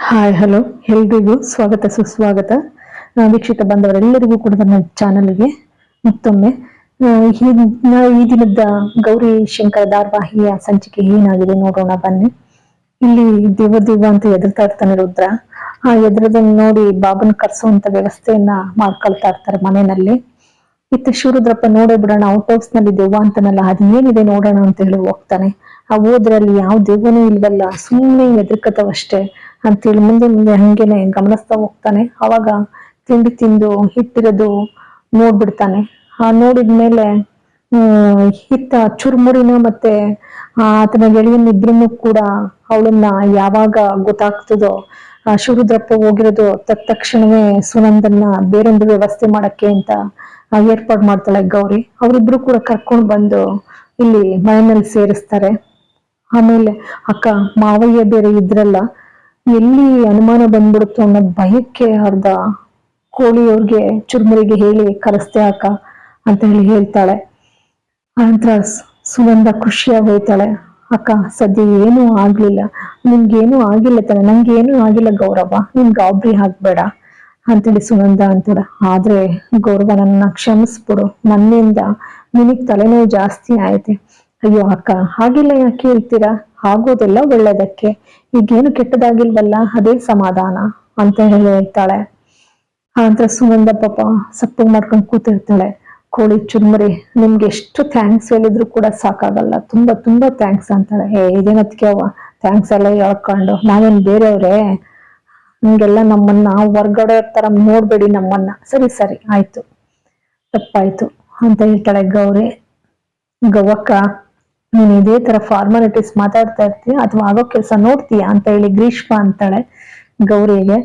Hi hello ಎಲ್ರಿಗೂ ಸ್ವಾಗತ, ಸುಸ್ವಾಗತ. ವೀಕ್ಷಿತ ಬಂದವರೆಲ್ಲರಿಗೂ ಕೂಡ ನನ್ನ ಚಾನಲ್ಗೆ ಮತ್ತೊಮ್ಮೆ ಈ ದಿನದ ಗೌರಿ ಶಂಕರ ಧಾರವಾಹಿಯ ಸಂಚಿಕೆ ಏನಾಗಿದೆ ನೋಡೋಣ, ಬನ್ನಿ. ಇಲ್ಲಿ ದೇವ ದೇವ ಅಂತ ಎದುರ್ತಾ ಇರ್ತಾನೆ ರುದ್ರ. ಆ ಎದುರದನ್ನ ನೋಡಿ ಬಾಬನ್ ಕರ್ಸುವಂತ ವ್ಯವಸ್ಥೆಯನ್ನ ಮಾಡ್ಕೊಳ್ತಾ ಇರ್ತಾರೆ ಮನೆಯಲ್ಲಿ. ಇತ್ತ ಶಿವರುದ್ರಪ್ಪ ನೋಡೇ ಬಿಡೋಣ ಔಟ್ ಹೌಸ್ನಲ್ಲಿ ದೇವ ಅಂತನಲ್ಲ ಅದ್ ಏನಿದೆ ನೋಡೋಣ ಅಂತ ಹೇಳಿ ಹೋಗ್ತಾನೆ. ಆ ಹೋದ್ರಲ್ಲಿ ಯಾವ ದೇವನೂ ಇಲ್ವಲ್ಲ ಸುಮ್ಮನೆ ಎದುರ್ಕತವಷ್ಟೇ ಅಂತೇಳಿ ಮುಂದೆ ಮುಂದೆ ಹಂಗೇನೆ ಗಮನಿಸ್ತಾ ಹೋಗ್ತಾನೆ. ಅವಾಗ ತಿಂಡಿ ತಿಂದು ಹಿಟ್ಟಿರೋದು ನೋಡ್ಬಿಡ್ತಾನೆ. ಆ ನೋಡಿದ್ಮೇಲೆ ಹಿತ್ತ ಚುರುಮುರಿನ ಮತ್ತೆ ಆತನ ಗೆಳೆಯನ್ ಇಬ್ರು ಕೂಡ ಅವಳನ್ನ ಯಾವಾಗ ಗೊತ್ತಾಗ್ತದೋ ಶಿವರುದ್ರಪ್ಪ ಹೋಗಿರೋದು ತಕ್ಷಣವೇ ಸುನಂದನ್ನ ಬೇರೊಂದು ವ್ಯವಸ್ಥೆ ಮಾಡಕ್ಕೆ ಅಂತ ಏರ್ಪಾಡ್ ಮಾಡ್ತಾಳೆ ಗೌರಿ. ಅವರಿಬ್ರು ಕೂಡ ಕರ್ಕೊಂಡು ಬಂದು ಇಲ್ಲಿ ಮನೆಯಲ್ಲಿ ಸೇರಿಸ್ತಾರೆ. ಆಮೇಲೆ, ಅಕ್ಕ, ಮಾವಯ್ಯ ಬೇರೆ ಇದ್ರಲ್ಲ ಎಲ್ಲಿ ಅನುಮಾನ ಬಂದ್ಬಿಡುತ್ತೋ ಅನ್ನೋ ಭಯಕ್ಕೆ ಅರ್ಧ ಕೋಳಿಯವ್ರಿಗೆ ಚುರ್ಮುರಿಗೆ ಹೇಳಿ ಕರೆಸ್ತೆ ಹಾಕ ಅಂತ ಹೇಳಿ ಹೇಳ್ತಾಳೆ. ಆನಂತರ ಸುನಂದ ಖುಷಿಯಾಗಿ ಹೋಯ್ತಾಳೆ. ಅಕ್ಕ, ಸದ್ಯ ಏನೂ ಆಗ್ಲಿಲ್ಲ. ನಿಮ್ಗೇನು ಆಗಿಲ್ಲ ತಾನೆ. ಏನೂ ಆಗಿಲ್ಲ ಗೌರವ. ನಿನ್ ಗಾಬ್ರಿ ಹಾಕ್ಬೇಡ ಅಂತೇಳಿ ಸುನಂದ ಅಂತಾಳೆ. ಆದ್ರೆ ಗೌರವ ನನ್ನ ಕ್ಷಮಿಸ್ಬಿಡು. ನನ್ನಿಂದ ನಿನಗ್ ತಲೆನೋವು ಜಾಸ್ತಿ ಆಯ್ತೆ. ಅಯ್ಯೋ ಅಕ್ಕ ಹಾಗಿಲ್ಲ ಯಾಕೆ ಹೇಳ್ತೀರಾ? ಆಗೋದೆಲ್ಲ ಒಳ್ಳೇದಕ್ಕೆ. ಈಗೇನು ಕೆಟ್ಟದಾಗಿಲ್ವಲ್ಲ, ಅದೇ ಸಮಾಧಾನ ಅಂತ ಹೇಳಿ ಹೇಳ್ತಾಳೆ. ಆನಂತರ ಸುಗಂಧ ಪಾಪ ಸಪ್ಪು ಮಾಡ್ಕೊಂಡು ಕೂತಿರ್ತಾಳೆ. ಕೋಳಿ ಚುರ್ಮುರಿ, ನಿಮ್ಗೆ ಎಷ್ಟು ಥ್ಯಾಂಕ್ಸ್ ಹೇಳಿದ್ರು ಕೂಡ ಸಾಕಾಗಲ್ಲ. ತುಂಬಾ ತುಂಬಾ ಥ್ಯಾಂಕ್ಸ್ ಅಂತಾಳೆ. ಏ ಇದೇನತ್ಕೆ ಅವ ಥ್ಯಾಂಕ್ಸ್ ಎಲ್ಲ ಹೇಳ್ಕೊಂಡು. ನಾವೇನ್ ಬೇರೆಯವ್ರೆ? ನಿಮ್ಗೆಲ್ಲ ನಮ್ಮನ್ನ ಹೊರ್ಗಡೆ ತರ ನೋಡ್ಬೇಡಿ ನಮ್ಮನ್ನ. ಸರಿ ಸರಿ, ಆಯ್ತು. ತಪ್ಪಾಯ್ತು ಅಂತ ಹೇಳ್ತಾಳೆ ಗೌರಿ. ಗೌವಕ್ಕ. ನೀನ್ ಇದೇ ತರ ಫಾರ್ಮಾಲಿಟೀಸ್ ಮಾತಾಡ್ತಾ ಇರ್ತೀಯ ಅಥವಾ ಆಗೋ ಕೆಲಸ ನೋಡ್ತೀಯಾ ಅಂತ ಹೇಳಿ ಗ್ರೀಷ್ಮ ಅಂತಾಳೆ ಗೌರಿಗೆ.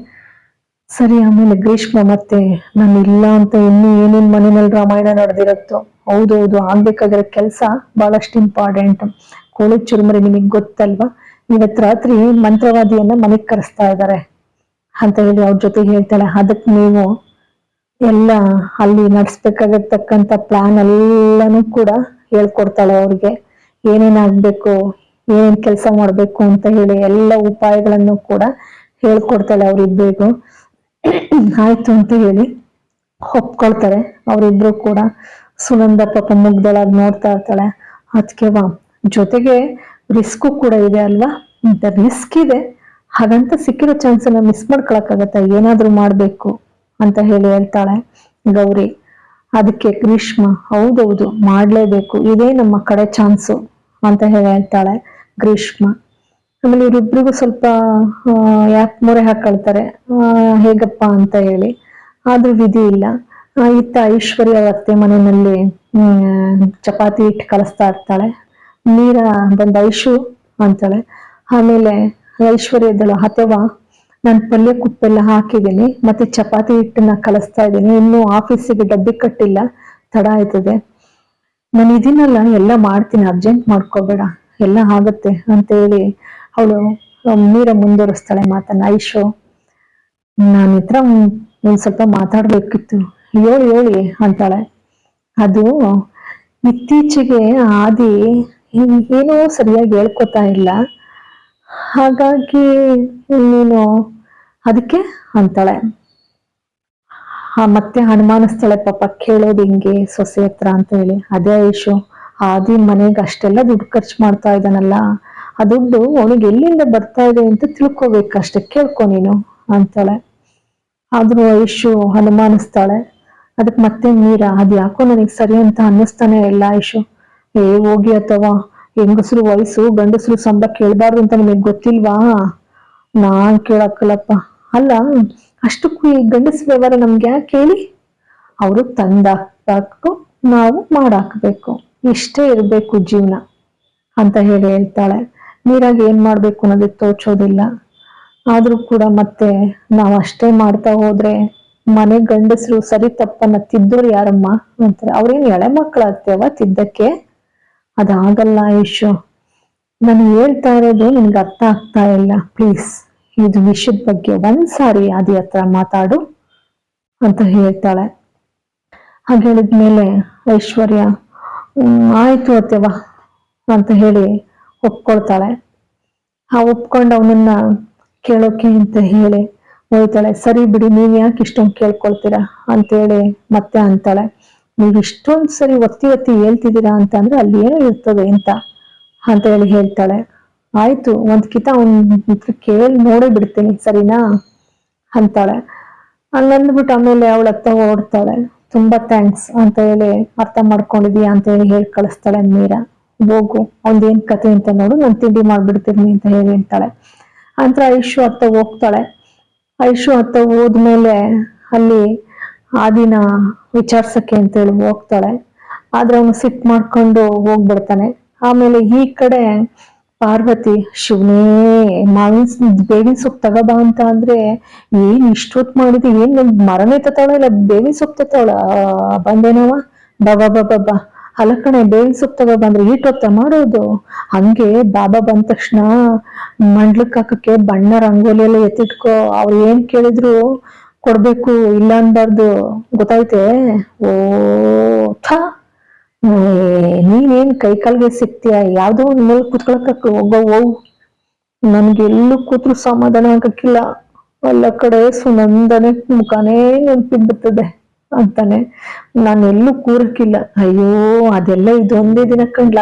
ಸರಿ, ಆಮೇಲೆ ಗ್ರೀಷ್ಮ ಮತ್ತೆ ನಾನು ಇಲ್ಲ ಅಂತ ಇನ್ನು ಏನೇನ್ ಮೇಲೆ ರಾಮಾಯಣ ನಡೆದಿರುತ್ತೋ. ಹೌದೌದು, ಆಗ್ಬೇಕಾಗಿರೋ ಕೆಲಸ ಬಹಳಷ್ಟು ಇಂಪಾರ್ಟೆಂಟ್ ಕೋಳಿ ಚುರುಮರಿ ನಿಮಗೆ ಗೊತ್ತಲ್ವಾ? ಇವತ್ ರಾತ್ರಿ ಮಂತ್ರವಾದಿಯನ್ನ ಮನೆಗ್ ಕರೆಸ್ತಾ ಇದ್ದಾರೆ ಅಂತ ಹೇಳಿ ಅವ್ರ ಜೊತೆ ಹೇಳ್ತಾಳೆ. ಅದಕ್ಕೆ ನೀವು ಎಲ್ಲ ಅಲ್ಲಿ ನಡ್ಸ್ಬೇಕಾಗಿರ್ತಕ್ಕಂಥ ಪ್ಲಾನ್ ಎಲ್ಲಾನು ಕೂಡ ಹೇಳ್ಕೊಡ್ತಾಳೆ ಅವ್ರಿಗೆ. ಏನೇನ್ ಆಗ್ಬೇಕು, ಏನೇನ್ ಕೆಲಸ ಮಾಡ್ಬೇಕು ಅಂತ ಹೇಳಿ ಎಲ್ಲ ಉಪಾಯಗಳನ್ನು ಕೂಡ ಹೇಳ್ಕೊಡ್ತಾಳೆ ಅವ್ರಿಬ್ರಿಗೂ. ಆಯ್ತು ಅಂತ ಹೇಳಿ ಒಪ್ಕೊಳ್ತಾರೆ. ಅವರಿಬ್ರು ಕೂಡ ಸುನಂದ ಪಾಪ ಮುಗ್ದೊಳಗ್ ನೋಡ್ತಾ ಇರ್ತಾಳೆ. ಅದಕ್ಕೆ ವಾ, ಜೊತೆಗೆ ರಿಸ್ಕ್ ಕೂಡ ಇದೆ ಅಲ್ವಾ? ರಿಸ್ಕ್ ಇದೆ. ಹಾಗಂತ ಸಿಕ್ಕಿರೋ ಚಾನ್ಸನ್ನ ಮಿಸ್ ಮಾಡ್ಕೊಳಕ್ಕಾಗತ್ತ? ಏನಾದ್ರೂ ಮಾಡ್ಬೇಕು ಅಂತ ಹೇಳಿ ಹೇಳ್ತಾಳೆ ಗೌರಿ. ಅದಕ್ಕೆ ಗ್ರೀಷ್ಮ, ಹೌದೌದು, ಮಾಡ್ಲೇಬೇಕು. ಇದೇ ನಮ್ಮ ಕಡೆ ಚಾನ್ಸು ಅಂತ ಹೇಳಿ ಹೇಳ್ತಾಳೆ ಗ್ರೀಷ್ಮ. ಆಮೇಲೆ ಇವರಿಬ್ರಿಗೂ ಸ್ವಲ್ಪ ಯಾಕೆ ಮೊರೆ ಹಾಕೊಳ್ತಾರೆ? ಹೇಗಪ್ಪ ಅಂತ ಹೇಳಿ. ಆದ್ರೂ ವಿಧಿ ಇಲ್ಲ. ಇತ್ತ ಐಶ್ವರ್ಯ ಅತ್ತೆ ಮನೆಯಲ್ಲಿ ಚಪಾತಿ ಇಟ್ಟು ಕಲಿಸ್ತಾ ಇರ್ತಾಳೆ. ನೀರ ಬಂದ ಐಶು ಅಂತಾಳೆ. ಆಮೇಲೆ ಐಶ್ವರ್ಯದಳು ಅಥವಾ ನಾನು ಪಲ್ಯ ಕುಪ್ಪೆಲ್ಲ ಹಾಕಿದ್ದೀನಿ, ಮತ್ತೆ ಚಪಾತಿ ಹಿಟ್ಟನ್ನ ಕಲಿಸ್ತಾ ಇದ್ದೀನಿ, ಇನ್ನೂ ಆಫೀಸಿಗೆ ಡಬ್ಬಿ ಕಟ್ಟಿಲ್ಲ, ತಡ ಆಯ್ತದೆ. ನಾನು ಇದನ್ನೆಲ್ಲ ಎಲ್ಲ ಮಾಡ್ತೀನಿ ಅರ್ಜೆಂಟ್ ಮಾಡ್ಕೋಬೇಡ, ಎಲ್ಲ ಆಗತ್ತೆ ಅಂತ ಹೇಳಿ ಅವಳು ಮೀರ ಮುಂದುವರಿಸ್ತಾಳೆ ಮಾತನ್ನ. ಐಶು, ನಾನು ಹತ್ರ ಒಂದ್ ಸ್ವಲ್ಪ ಮಾತಾಡ್ಬೇಕಿತ್ತು. ಹೇಳಿ ಹೇಳಿ ಅಂತಾಳೆ. ಅದು ಇತ್ತೀಚೆಗೆ ಆದಿ ಏನ್- ಸರಿಯಾಗಿ ಹೇಳ್ಕೊತಾ ಇಲ್ಲ. ಹಾಗಾಗಿ ನೀನು ಅದಕ್ಕೆ ಅಂತಾಳೆ. ಮತ್ತೆ ಅನುಮಾನಿಸ್ತಾಳೆ ಪಾಪ ಕೇಳೋದು ಹಿಂಗೆ ಸೊಸೆ ಹತ್ರ ಅಂತ ಹೇಳಿ. ಅದೇ ಐಶು ಆದಿ ಮನೆಗೆ ಅಷ್ಟೆಲ್ಲ ದುಡ್ಡು ಖರ್ಚು ಮಾಡ್ತಾ ಇದ್ದಾನಲ್ಲ. ಆ ದುಡ್ಡು ಅವನಿಗೆ ಎಲ್ಲಿಂದ ಬರ್ತಾ ಇದೆ ಅಂತ ತಿಳ್ಕೊಬೇಕು ಅಷ್ಟೇ. ಕೇಳ್ಕೊ ನೀನು ಅಂತಾಳೆ. ಆದ್ರೂ ಐಶು ಹನುಮಾನಿಸ್ತಾಳೆ ಅದಕ್ಕೆ ಮತ್ತೆ ನೀರ ಅದ್ ಯಾಕೋ ನನಗೆ ಸರಿ ಅಂತ ಅನ್ನಿಸ್ತಾನೆ ಇಲ್ಲ ಐಶು ಏ, ಹೋಗಿ ಅಥವಾ ಹೆಂಗಸ್ರು, ವಯಸ್ಸು, ಗಂಡಸರು ಸಂಬಳ ಕೇಳ್ಬಾರ್ದು ಅಂತ ನಿಮಗೆ ಗೊತ್ತಿಲ್ವಾ? ನಾನ್ ಕೇಳಕ್ಕಲ್ಲಪ್ಪ. ಅಲ್ಲ ಅಷ್ಟಕ್ಕೂ ಈ ಗಂಡಸ ವ್ಯವಹಾರ ನಮ್ಗೆ ಯಾಕೆ ಹೇಳಿ? ಅವರು ತಂದಾಕ್ಬೇಕು ನಾವು ಮಾಡಾಕ್ಬೇಕು. ಇಷ್ಟೇ ಇರಬೇಕು ಜೀವನ ಅಂತ ಹೇಳಿ ಹೇಳ್ತಾಳೆ. ನೀರಾಗಿ ಏನ್ ಮಾಡ್ಬೇಕು ಅನ್ನೋದು ತೋಚೋದಿಲ್ಲ. ಆದ್ರೂ ಕೂಡ ಮತ್ತೆ ನಾವು ಅಷ್ಟೇ ಮಾಡ್ತಾ ಹೋದ್ರೆ ಮನೆ ಗಂಡಸರು ಸರಿ ತಪ್ಪನ್ನ ತಿದ್ದೋರು ಯಾರಮ್ಮ ಅಂತಾರೆ. ಅವ್ರೇನು ಎಳೆ ಮಕ್ಕಳಾಗ್ತೇವ ತಿದ್ದಕ್ಕೆ? ಅದಾಗಲ್ಲ ಐಶು ನಾನು ಹೇಳ್ತಾ ಇರೋದು ನಿನ್ಗೆ ಅರ್ಥ ಆಗ್ತಾ ಇಲ್ಲ. ಪ್ಲೀಸ್. ಇದು ವಿಷದ ಬಗ್ಗೆ ಒಂದ್ಸಾರಿ ಆದಿ ಹತ್ರ ಮಾತಾಡು ಅಂತ ಹೇಳ್ತಾಳೆ. ಹಾಗೆ ಹೇಳಿದ್ಮೇಲೆ ಐಶ್ವರ್ಯ ಆಯ್ತು ಅತ್ತೆವ ಅಂತ ಹೇಳಿ ಒಪ್ಕೊಳ್ತಾಳೆ. ಆ ಒಪ್ಕೊಂಡು ಅವನನ್ನ ಕೇಳೋಕೆ ಅಂತ ಹೇಳಿ ಹೋಯ್ತಾಳೆ. ಸರಿ ಬಿಡಿ, ನೀವ್ ಯಾಕೆ ಇಷ್ಟೊಂದು ಕೇಳ್ಕೊಳ್ತೀರಾ? ಅಂತೇಳಿ ಮತ್ತೆ ಅಂತಾಳೆ. ನೀವ್ ಇಷ್ಟೊಂದು ಸರಿ ಒತ್ತಿ ಒತ್ತಿ ಹೇಳ್ತಿದ್ದೀರಾ? ಅಂತ ಅಂದ್ರೆ ಅಲ್ಲಿ ಏನೋ ಇರ್ತದೆ ಅಂತ ಅಂತ ಹೇಳಿ ಹೇಳ್ತಾಳೆ. ಆಯ್ತು ಒಂದ್ ಕಿತ ಅವ್ನ್ ಹತ್ರ ಕೇಳಿ ನೋಡೇ ಬಿಡ್ತೀನಿ, ಸರಿನಾ? ಅಂತಾಳೆ. ಹಂಗಂದ್ಬಿಟ್ಟು ಆಮೇಲೆ ಅವಳ ಹತ್ತ ಓಡ್ತಾಳೆ. ತುಂಬಾ ಥ್ಯಾಂಕ್ಸ್ ಅಂತ ಹೇಳಿ ಅರ್ಥ ಮಾಡ್ಕೊಂಡಿದೀಯ ಅಂತ ಹೇಳಿ ಹೇಳಿ ಕಳಿಸ್ತಾಳೆ ಮೀರಾ. ಹೋಗು ಒಂದೇನ್ ಕತೆ ಅಂತ ನೋಡು, ನಾನು ತಿಂಡಿ ಮಾಡ್ಬಿಡ್ತೀನಿ ಅಂತ ಹೇಳಿ ಅಂತಾಳೆ. ಅಂತ ಐಶು ಅತ್ತ ಹೋಗ್ತಾಳೆ. ಐಶು ಅತ್ತ ಹೋದ್ಮೇಲೆ ಅಲ್ಲಿ ಆದಿನ ವಿಚಾರ್ಸಕ್ಕೆ ಅಂತ ಹೇಳಿ ಹೋಗ್ತಾಳೆ. ಆದ್ರೆ ಅವನು ಸಿಟ್ ಮಾಡ್ಕೊಂಡು ಹೋಗ್ಬಿಡ್ತಾನೆ. ಆಮೇಲೆ ಈ ಕಡೆ ಪಾರ್ವತಿ, ಶಿವನೇ, ಮಾವಿನ ಬೇವಿನ ಸೊಪ್ಪು ತಗೋಬಾ ಅಂತ ಅಂದ್ರೆ ಏನ್ ಇಷ್ಟೊತ್ ಮಾಡಿದೆ, ಏನ್ ಮರನೇ ತತ್ತಾಳ ಇಲ್ಲ, ಬೇವಿನ ಸೊಪ್ಪು ತತ್ತಾಳ? ಬಂದೇನವ ಬಾಬಾ ಬಾಬಾ ಬಾ ಅಲ್ಲ ಕಣೆ, ಬೇವಿನ ಸೊಪ್ಪು ತಗೋ ಬಂದ್ರೆ ಈಟೊತ್ತ ಮಾಡೋದು? ಹಂಗೆ ಬಾಬಾ ಬಂದ ತಕ್ಷಣ ಮಂಡ್ಲಕ್ ಹಾಕಕ್ಕೆ ಬಣ್ಣ ರಂಗೋಲಿ ಎಲ್ಲ ಎತ್ತಿಟ್ಕೋ, ಅವ್ರು ಏನ್ ಕೇಳಿದ್ರು? ಕೊಡ್ಬೇಕು, ಇಲ್ಲ ಅನ್ಬಾರ್ದು. ಗೊತ್ತಾಯ್ತೆ? ಓ, ಥಾ. ನೀನೇನ್ ಕೈ ಕಾಲ್ಗೆ ಸಿಗ್ತೀಯ ಯಾವ್ದೋ ಒಂದ್ ಮೇಲೆ ಕುತ್ಕೊಳಕ್ ಹೋಗೋ ಹೋಗು ನನ್ಗೆ ಎಲ್ಲೂ ಕೂತ್ರು ಸಮಾಧಾನ ಆಗಕ್ಕಿಲ್ಲ. ಎಲ್ಲ ಕಡೆ ಸುನಂದನೆ, ಮುಖಾನೇ ನೆನ್ಪಿಡ್ಬರ್ತದೆ ಅಂತಾನೆ. ನಾನು ಎಲ್ಲೂ ಕೂರಕ್ಕಿಲ್ಲ ಅಯ್ಯೋ, ಅದೆಲ್ಲ ಇದೊಂದೇ ದಿನ ಕಂಡ್ಲ?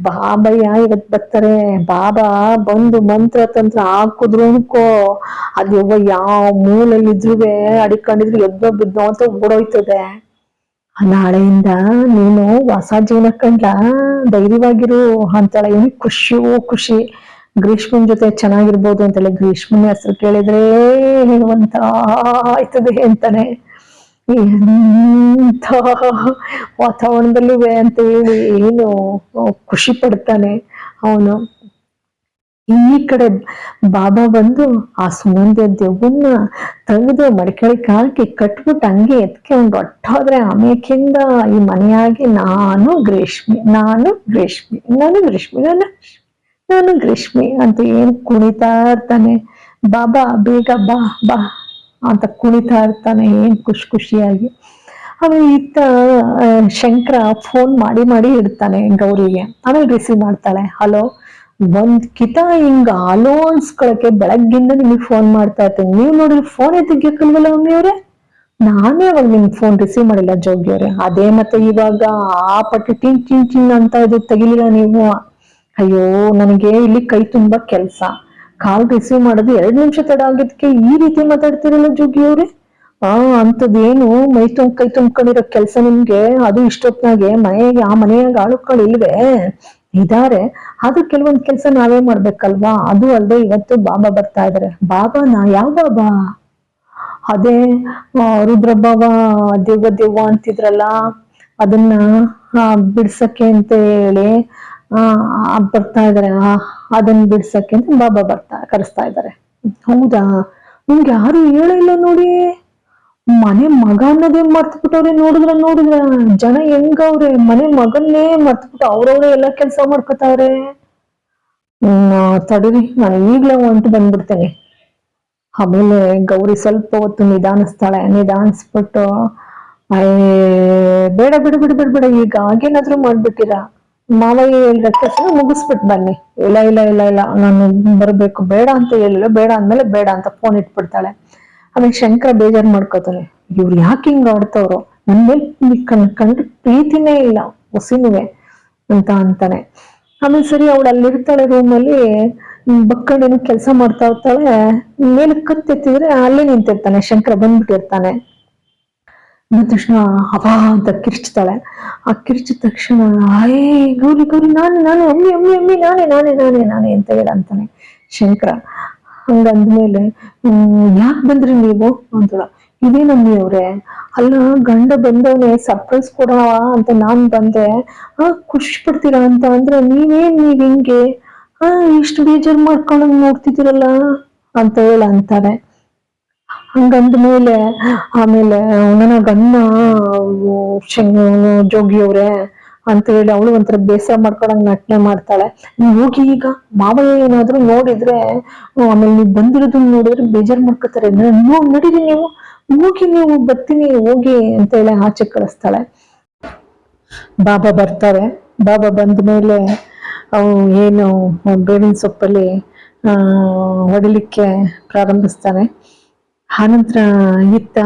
ಬಾಬಯ್ಯ ಇವತ್ ಬರ್ತಾರೆ. ಬಾಬಾ ಬಂದು ಮಂತ್ರ ತಂತ್ರ ಹಾಕುದ್ರು ಅನ್ಕೋ. ಅದು ಯಾವ ಮೂಲಲ್ಲಿ ಇದ್ರುವೆ ಅಡಿಕೊಂಡಿದ್ರು ಎದ್ದೋ ಬಿದ್ದೋ ಅಂತ ಓಡೋಯ್ತದೆ. ನಾಳೆಯಿಂದ ನೀನು ಹೊಸ ಜೀವನ ಕಂಡ್ಲ. ಧೈರ್ಯವಾಗಿರು. ಅಂತಾಳೆ ಏನು ಖುಷಿಯೋ ಖುಷಿ. ಗ್ರೀಷ್ಮನ್ ಜೊತೆ ಚೆನ್ನಾಗಿರ್ಬೋದು ಅಂತೇಳಿ ಗ್ರೀಷ್ಮನ ಹೆಸರು ಕೇಳಿದ್ರೆ ಹೇಳುವಂತ ಆಯ್ತದೆ ಅಂತಾನೆ. ಎಂತ ವಾತಾವರಣದಲ್ಲೂ ಅಂತ ಹೇಳಿ ಏನು ಖುಷಿ ಪಡ್ತಾನೆ ಅವನು. ಈ ಕಡೆ ಬಾಬಾ ಬಂದು ಆ ಸುಗಂಧ ದೆವ್ವನ್ನ ತೆಗೆದು ಮಡಿಕೆಳಿಗೆ ಹಾಕಿ ಕಟ್ಬಿಟ್ಟು ಹಂಗೆ ಎತ್ಕೊಂಡು ಒಟ್ಟೋದ್ರೆ ಆಮೇಕಿಂದ ಈ ಮನೆಯಾಗಿ ನಾನು ಗ್ರೇಷ್ಮಿ ನಾನು ಗ್ರೇಷ್ಮಿ ನಾನು ಗ್ರೇಷ್ಮಿ, ನಾನು ನಾನು ಗ್ರೇಷ್ಮಿ ಅಂತ ಏನು ಕುಣಿತಾ ಇರ್ತಾನೆ. ಬಾಬಾ ಬೇಗ ಬಾ ಬಾ ಅಂತ ಕುಣಿತಾ ಇರ್ತಾನೆ ಏನ್ ಖುಷಿ ಖುಷಿಯಾಗಿ. ಆಮೇಲೆ ಇತ್ತ ಶಂಕರ ಫೋನ್ ಮಾಡಿ ಮಾಡಿ ಇಡ್ತಾನೆ ಗೌರಿಗೆ. ಆಮೇಲೆ ರಿಸೀವ್ ಮಾಡ್ತಾಳೆ. ಹಲೋ ಒಂದ್ ಕಿತ ಹಿಂಗ ಹಲೋ ಅನ್ಸ್ಕೊಳಕ್ಕೆ ಬೆಳಗ್ಗಿಂದ ನಿಮಗೆ ಫೋನ್ ಮಾಡ್ತಾ ಇರ್ತೀನಿ. ನೀವು ನೋಡಿದ್ರೆ ಫೋನ್ ತೆಗಿಯಕ್ಕಲ್ವಲ್ಲ ಮಮ್ಮಿ ಅವ್ರೆ? ನಾನೇ ಅವಾಗ ನಿಮ್ ಫೋನ್ ರಿಸೀವ್ ಮಾಡಿಲ್ಲ ಜೋಗಿ ಅವ್ರೆ. ಅದೇ ಮತ್ತೆ ಇವಾಗ ಆ ಪಟ್ಟಿ ಟಿನ್ ಟಿನ್ ಟಿನ್ ಅಂತ ಇದು ತೆಗಿಲಿಲ್ಲ ನೀವು. ಅಯ್ಯೋ, ನನಗೆ ಇಲ್ಲಿ ಕೈ ತುಂಬಾ ಕೆಲ್ಸ. ಕಾಲ್ ರಿಸೀವ್ ಮಾಡೋದು ಎರಡ್ ನಿಮಿಷ ತಡ ಆಗಿದ್ಕೆ ಈ ರೀತಿ ಮಾತಾಡ್ತಿರಲ್ಲ ಜೋಗಿ ಅವ್ರೆ? ಆ ಅಂತದೇನು ಮೈ ತುಂಬ, ಕೈ ತುಂಬ್ಕೊಂಡಿರೋ ಕೆಲ್ಸ ನಿಮ್ಗೆ? ಅದು ಇಷ್ಟೊತ್ನಾಗೆ ಮನೆಗೆ, ಆ ಮನೆಯಾಗ ಆಳುಗಳು ಇಲ್ವೇ? ಇದಾರೆ. ಅದು ಕೆಲವೊಂದ್ ಕೆಲ್ಸ ನಾವೇ ಮಾಡ್ಬೇಕಲ್ವಾ? ಅದು ಅಲ್ಲದೆ ಇವತ್ತು ಬಾಬಾ ಬರ್ತಾ ಇದಾರೆ. ಬಾಬಾನ ಯಾವ ಬಾಬಾ? ಅದೇ ರುದ್ರ ಬಾಬಾ ದೇವ ದೆವ್ವ ಅಂತಿದ್ರಲ್ಲ, ಅದನ್ನ ಬಿಡ್ಸಕ್ಕೆ ಅಂತ ಹೇಳಿ, ಆ ಬರ್ತಾ ಇದಾರೆ. ಅದನ್ನ ಬಿಡ್ಸಕ್ಕೆ ಅಂತ ಬಾಬಾ ಬರ್ತಾ, ಕರೆಸ್ತಾ ಇದಾರೆ. ಹೌದಾ? ನಿಮ್ಗೆ ಯಾರು ಹೇಳಿಲ್ಲ ನೋಡಿ. ಮನೆ ಮಗ ಅನ್ನೋದೇ ಮರ್ತ್ಬಿಟ್ಟವ್ರೆ, ನೋಡಿದ್ರ ನೋಡಿದ್ರ. ಜನ ಹೆಂಗವ್ರೆ? ಮನೆ ಮಗನ್ನೇ ಮರ್ತ್ಬಿಟ್ಟು ಅವ್ರವ್ರೆ ಎಲ್ಲ ಕೆಲಸ ಮಾಡ್ಕೊತಾವ್ರೆ. ತಡೀರಿ, ನಾನು ಈಗ್ಲೇ ಹೊಂಟು ಬಂದ್ಬಿಡ್ತೇನೆ. ಆಮೇಲೆ ಗೌರಿ ಸ್ವಲ್ಪ ಹೊತ್ತು ನಿಧಾನಿಸ್ತಾಳೆ ನಿಧಾನಿಸ್ಬಿಟ್ಟು ಅಯ್ಯ ಬೇಡ, ಬಿಡು ಬಿಡು ಬಿಡು, ಬಿಡ, ಈಗ ಹಾಗೇನಾದ್ರೂ ಮಾಡ್ಬಿಟ್ಟಿರಾ? ಮಾವಯ್ಯ ಹೇಳಿದ ತಕ್ಷಣ ಮುಗಿಸ್ಬಿಟ್ಟು ಬನ್ನಿ. ಇಲ್ಲ ಇಲ್ಲ ಇಲ್ಲ ಇಲ್ಲ, ನಾನು ಬರ್ಬೇಕು. ಬೇಡ ಅಂತ ಹೇಳಿಲ್ಲ, ಬೇಡ ಅಂದ್ಮೇಲೆ ಬೇಡ ಅಂತ ಫೋನ್ ಇಟ್ಬಿಡ್ತಾಳೆ. ಆಮೇಲೆ ಶಂಕರ ಬೇಜಾರ್ ಮಾಡ್ಕೋತಾನೆ. ಇವ್ರು ಯಾಕೆ ಹಿಂಗ್ ಆಡ್ತವ್ರು? ನನ್ ಮೇಲೆ ಕಂಡ್ರೆ ಪ್ರೀತಿನೇ ಇಲ್ಲ, ಹುಸಿನುವೆ ಅಂತ ಅಂತಾನೆ. ಆಮೇಲೆ ಸರಿ, ಅವಳು ಅಲ್ಲಿರ್ತಾಳೆ ರೂಮಲ್ಲಿ ಬಕ್ಕಂಡೇನು ಕೆಲಸ ಮಾಡ್ತಾ ಇರ್ತಾಳೆ. ಮೇಲೆ ಕತ್ತೆತ್ತಿದ್ರೆ ಅಲ್ಲೇ ನಿಂತಿರ್ತಾನೆ, ಶಂಕರ ಬಂದ್ಬಿಟ್ಟಿರ್ತಾನೆ. ಬಂದ ತಕ್ಷಣ ಹವಾ ಅಂತ ಕಿರ್ಚ್ತಾಳೆ. ಆ ಕಿರ್ಚಿದ ತಕ್ಷಣ ಆಯೇ ಗೌರಿ ಗೌರಿ, ನಾನು ನಾನು ಅಮ್ಮಿ ಅಮ್ಮಿ ಅಮ್ಮಿ ನಾನೇ ನಾನೇ ನಾನೇ ನಾನೇ, ಅಂತ ಹೇಳ ಅಂತಾನೆ ಶಂಕರ. ಹಂಗಂದ್ಮೇಲೆ, ಹ್ಮ್, ಯಾಕೆ ಬಂದ್ರಿ ನೀವು? ಅಂತಳ. ಇದೇನಮ್ಮಿ ಅವ್ರೆ ಅಲ್ಲ, ಗಂಡ ಬಂದವನೇ ಸರ್ಪ್ರೈಸ್ ಕೊಡವ ಅಂತ ನಾನ್ ಬಂದೆ. ಆ, ಖುಷಿ ಪಡ್ತೀರಾ ಅಂತ ಅಂದ್ರೆ, ನೀವೇನ್ ನೀವ್ ಹಿಂಗೆ? ಆ, ಇಷ್ಟು ಬೇಜಾರ್ ಮಾಡ್ಕೊಂಡು ನೋಡ್ತಿದ್ದೀರಲ್ಲ ಅಂತ ಹೇಳ ಅಂತಾರೆ. ಹಂಗಂದ್ಮೇಲೆ, ಆಮೇಲೆ, ನನ್ನ ಗನ್ನ ಜೋಗಿ ಅವ್ರೆ ಅಂತ ಹೇಳಿ ಅವಳು ಒಂಥರ ಬೇಸರ ಮಾಡ್ಕೊಳಂಗ್ ನಟನೆ ಮಾಡ್ತಾಳೆ. ನೀವ್ ಹೋಗಿ ಈಗ ಮಾವಯ್ಯ ಏನಾದ್ರು ನೋಡಿದ್ರೆ ಆಮೇಲೆ ನೀವ್ ಬಂದಿರೋದನ್ನ ನೋಡಿದ್ರೆ ಬೇಜಾರ್ ಮಾಡ್ಕೋತಾರೆ. ನಡೀರಿ ನೀವು, ಹೋಗಿ ನೀವು ಬರ್ತೀನಿ, ಹೋಗಿ ಅಂತ ಹೇಳಿ ಆಚೆ ಕಳಿಸ್ತಾಳೆ. ಬಾಬಾ ಬರ್ತಾರೆ. ಬಾಬಾ ಬಂದ ಮೇಲೆ ಏನು, ಬೇವಿನ ಸೊಪ್ಪಲ್ಲಿ ಹೊಡಿಲಿಕ್ಕೆ ಪ್ರಾರಂಭಿಸ್ತಾನೆ ಆನಂತರ ಇತ್ತ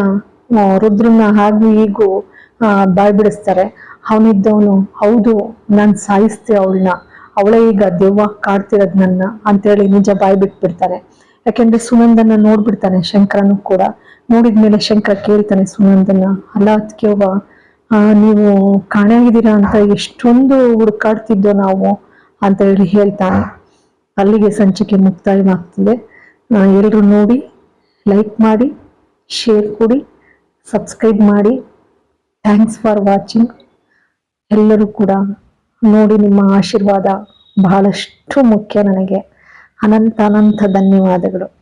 ರುದ್ರನ ಹಾಗೂ ಹೀಗೂ ಬಾಯ್ ಬಿಡಿಸ್ತಾರೆ ಅವನಿದ್ದವನು ಹೌದು ನಾನು ಸಾಯಿಸ್ತೆ ಅವಳನ್ನ. ಅವಳೇ ಈಗ ದೆವ್ವ ಕಾಡ್ತಿರೋದು ನನ್ನ ಅಂತೇಳಿ ನಿಜ ಬಾಯಿ ಬಿಟ್ಬಿಡ್ತಾನೆ ಯಾಕೆಂದ್ರೆ ಸುನಂದನ ನೋಡ್ಬಿಡ್ತಾನೆ ಶಂಕರನು ಕೂಡ. ನೋಡಿದ್ಮೇಲೆ ಶಂಕರ ಕೇಳ್ತಾನೆ ಸುನಂದನ ಅಲ್ಲ ಅದಕ್ಕೆ ಆ, ನೀವು ಕಾಣೆಯಾಗಿದ್ದೀರಾ ಅಂತ ಎಷ್ಟೊಂದು ಹುಡುಕಾಡ್ತಿದ್ದೋ ನಾವು ಅಂತ ಹೇಳಿ ಹೇಳ್ತಾನೆ. ಅಲ್ಲಿಗೆ ಸಂಚಿಕೆ ಮುಕ್ತಾಯವಾಗ್ತಿದೆ. ಎಲ್ಲರೂ ನೋಡಿ ಲೈಕ್ ಮಾಡಿ ಶೇರ್ ಕೊಡಿ ಸಬ್ಸ್ಕ್ರೈಬ್ ಮಾಡಿ. Thanks for watching. ಎಲ್ಲರೂ ಕೂಡ ನೋಡಿ ನಿಮ್ಮ ಆಶೀರ್ವಾದ ಬಹಳಷ್ಟು ಮುಖ್ಯ ನನಗೆ. ಅನಂತ ಅನಂತ ಧನ್ಯವಾದಗಳು.